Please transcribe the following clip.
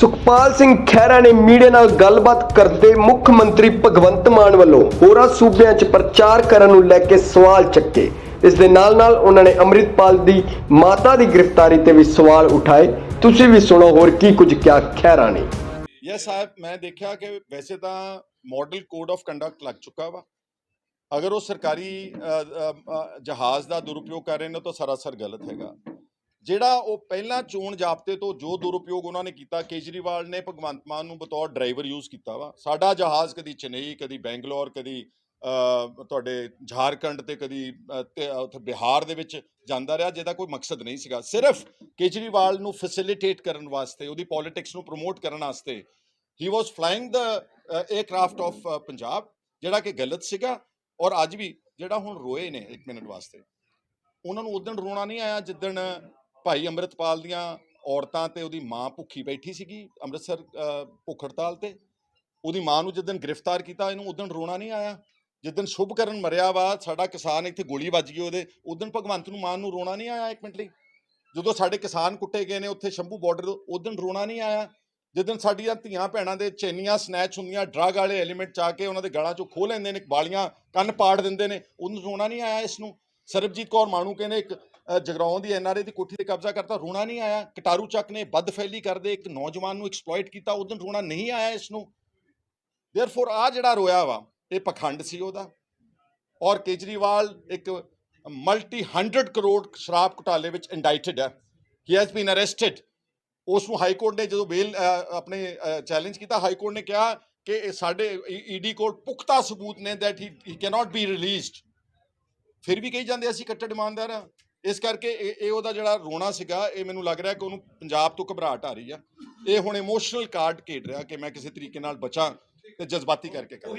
ਸੁਖਪਾਲ ਸਿੰਘ ਖਹਿਰਾ ਨੇ ਮੀਡੀਆ ਨਾਲ ਗੱਲਬਾਤ ਕਰਦੇ ਮੁੱਖ ਮੰਤਰੀ ਭਗਵੰਤ ਮਾਨ ਵੱਲੋਂ ਹੋਰਾਂ ਸੂਬਿਆਂ 'ਚ ਪ੍ਰਚਾਰ ਕਰਨ ਨੂੰ ਲੈ ਕੇ ਸਵਾਲ ਚੱਕੇ। ਇਸ ਦੇ ਨਾਲ-ਨਾਲ ਉਹਨਾਂ ਨੇ ਅੰਮ੍ਰਿਤਪਾਲ ਦੀ ਮਾਤਾ ਦੀ ਗ੍ਰਿਫਤਾਰੀ ਤੇ ਵੀ ਸਵਾਲ ਉਠਾਏ। ਤੁਸੀਂ ਵੀ ਸੁਣੋ, ਹੋਰ ਕੀ ਕੁਝ ਕਿਹਾ ਖਹਿਰਾ ਨੇ? ਯੈਸ ਸਾਹਿਬ, ਮੈਂ ਦੇਖਿਆ ਕਿ ਵੈਸੇ ਤਾਂ ਮਾਡਲ ਕੋਡ ਆਫ ਕੰਡਕਟ ਲੱਗ ਚੁੱਕਾ ਵਾ। ਅਗਰ ਉਹ ਸਰਕਾਰੀ ਜਹਾਜ਼ ਦਾ ਦੁਰਉਪਯੋਗ ਕਰ ਰਹੇ ਨੇ ਤਾਂ ਸਰਾਸਰ ਗਲਤ ਹੈਗਾ। ਜਿਹੜਾ ਉਹ ਪਹਿਲਾਂ ਚੋਣ ਜਾਬਤੇ ਤੋਂ ਜੋ ਦੁਰਉਪਯੋਗ ਉਹਨਾਂ ਨੇ ਕੀਤਾ ਕੇਜਰੀਵਾਲ ਨੇ ਭਗਵੰਤ ਮਾਨ ਨੂੰ ਬਤੌਰ ਡਰਾਈਵਰ ਯੂਜ਼ ਕੀਤਾ ਵਾ। ਸਾਡਾ ਜਹਾਜ਼ ਕਦੀ ਚੇਨਈ ਕਦੀ ਬੈਂਗਲੌਰ ਕਦੀ ਤੁਹਾਡੇ ਝਾਰਖੰਡ ਤੇ ਕਦੀ ਅ, ਉੱਥੇ ਬਿਹਾਰ ਦੇ ਵਿੱਚ ਜਾਂਦਾ ਰਿਹਾ ਜਿਹਦਾ ਕੋਈ ਮਕਸਦ ਨਹੀਂ ਸੀਗਾ। ਸਿਰਫ ਕੇਜਰੀਵਾਲ ਨੂੰ ਫੈਸਿਲਿਟੇਟ ਕਰਨ ਵਾਸਤੇ ਉਹਦੀ ਪੋਲਿਟਿਕਸ ਨੂੰ ਪ੍ਰਮੋਟ ਕਰਨ ਵਾਸਤੇ ਹੀ was flying the aircraft of Punjab ਜਿਹੜਾ ਕਿ ਗਲਤ ਸੀਗਾ ਔਰ ਅੱਜ ਵੀ ਜਿਹੜਾ ਹੁਣ ਰੋਏ ਨੇ 1 ਮਿੰਟ ਵਾਸਤੇ। ਉਹਨਾਂ ਨੂੰ ਉਦੋਂ ਰੋਣਾ ਨਹੀਂ ਆਇਆ ਜਿੱਦਣ ਭਾਈ ਅੰਮ੍ਰਿਤਪਾਲ ਦੀਆਂ ਔਰਤਾਂ ਤੇ ਉਹਦੀ ਮਾਂ ਭੁੱਖੀ ਬੈਠੀ ਸੀਗੀ ਅੰਮ੍ਰਿਤਸਰ ਭੁੱਖ ਹੜਤਾਲ ਤੇ। ਉਹਦੀ ਮਾਂ ਨੂੰ ਜਿੱਦਣ ਗ੍ਰਿਫਤਾਰ ਕੀਤਾ, ਇਹਨੂੰ ਉਦੋਂ ਰੋਣਾ ਨਹੀਂ ਆਇਆ। ਜਿੱਦਣ ਸ਼ੁਭਕਰਨ ਮਰਿਆ ਵਾ, ਸਾਡਾ ਕਿਸਾਨ ਇੱਥੇ ਗੋਲੀ ਵੱਜ ਗਈ ਉਹਦੇ ਉਦੋਂ ਭਗਵੰਤ ਨੂੰ ਮਾਂ ਨੂੰ ਰੋਣਾ ਨਹੀਂ ਆਇਆ ਇੱਕ ਮਿੰਟ ਲਈ। ਜਦੋਂ ਸਾਡੇ ਕਿਸਾਨ ਕੁੱਟੇ ਗਏ ਨੇ ਉੱਥੇ ਸ਼ੰਭੂ ਬਾਰਡਰ ਉਦੋਂ ਰੋਣਾ ਨਹੀਂ ਆਇਆ। ਜਿੱਦਣ ਸਾਡੀਆਂ ਧੀਆਂ ਭੈਣਾਂ ਦੇ ਚੈਨੀਆਂ ਸਨੈਚ ਹੁੰਦੀਆਂ ਡਰੱਗ ਵਾਲੇ ਐਲੀਮੈਂਟ ਚਾ ਕੇ ਉਹਨਾਂ ਦੇ ਗਲਾਂ ਚੋਂ ਖੋਹ ਲੈਂਦੇ ਨੇ ਵਾਲੀਆਂ ਕੰਨ ਪਾੜ ਦਿੰਦੇ ਨੇ, ਉਹਨੂੰ ਰੋਣਾ ਨਹੀਂ ਆਇਆ ਇਸ ਨੂੰ। ਸਰਬਜੀਤ ਕੌਰ ਮਾਣੂ ਕਹਿੰਦੇ ਇੱਕ ਜਗਰਾਉਂ ਦੀ ਐਨਆਰਏ ਦੀ ਕੋਠੀ ਤੇ ਕਬਜ਼ਾ ਕਰਤਾ, ਰੋਣਾ ਨਹੀਂ ਆਇਆ। ਕਟਾਰੂ ਚੱਕ ਨੇ ਬਦਫੈਲੀ ਕਰਦੇ, ਇੱਕ ਨੌਜਵਾਨ ਨੂੰ ਐਕਸਪਲੋਇਟ ਕੀਤਾ ਉਦੋਂ ਰੋਣਾ ਨਹੀਂ ਆਇਆ ਇਸ ਨੂੰ ਦੇਅਰਫੋਰ ਆ ਜਿਹੜਾ ਰੋਇਆ ਵਾ, ਇਹ ਪਖੰਡ ਸੀ ਉਹਦਾ। ਔਰ ਕੇਜਰੀਵਾਲ ਇੱਕ ਮਲਟੀ 100 ਕਰੋੜ ਸ਼ਰਾਬ ਘੁਟਾਲੇ ਵਿੱਚ ਇੰਡਾਈਟਡ ਹੈ। ਹੀ ਹੈਜ਼ ਬੀਨ ਅਰੈਸਟਡ ਉਸ ਨੂੰ ਹਾਈ ਕੋਰਟ ਨੇ ਜਦੋਂ ਬੇਲ ਆਪਣੇ ਚੈਲੰਜ ਕੀਤਾ ਹਾਈ ਕੋਰਟ ਨੇ ਕਿਹਾ ਕਿ ਇਹ ਸਾਡੇ e, ਈਡੀ ਕੋਲ ਪੁਖਤਾ ਸਬੂਤ ਨੇ that he he cannot be released ਫਿਰ ਵੀ ਕਹੀ ਜਾਂਦੇ ਅਸੀਂ ਕੱਟੜ ਇਮਾਨਦਾਰ ਆ। ਇਸ ਕਰਕੇ ਇਹ ਇਹ ਉਹਦਾ ਜਿਹੜਾ ਰੋਣਾ ਸੀਗਾ, ਇਹ ਮੈਨੂੰ ਲੱਗ ਰਿਹਾ ਕਿ ਉਹਨੂੰ ਪੰਜਾਬ ਤੋਂ ਘਬਰਾਹਟ ਆ ਰਹੀ ਆ। ਇਹ ਹੁਣ ਇਮੋਸ਼ਨਲ ਕਾਰਡ ਖੇਡ ਰਿਹਾ ਕਿ ਮੈਂ ਕਿਸੇ ਤਰੀਕੇ ਨਾਲ ਬਚਾਂ ਤੇ ਜਜ਼ਬਾਤੀ ਕਰਕੇ ਕਰਾਂ।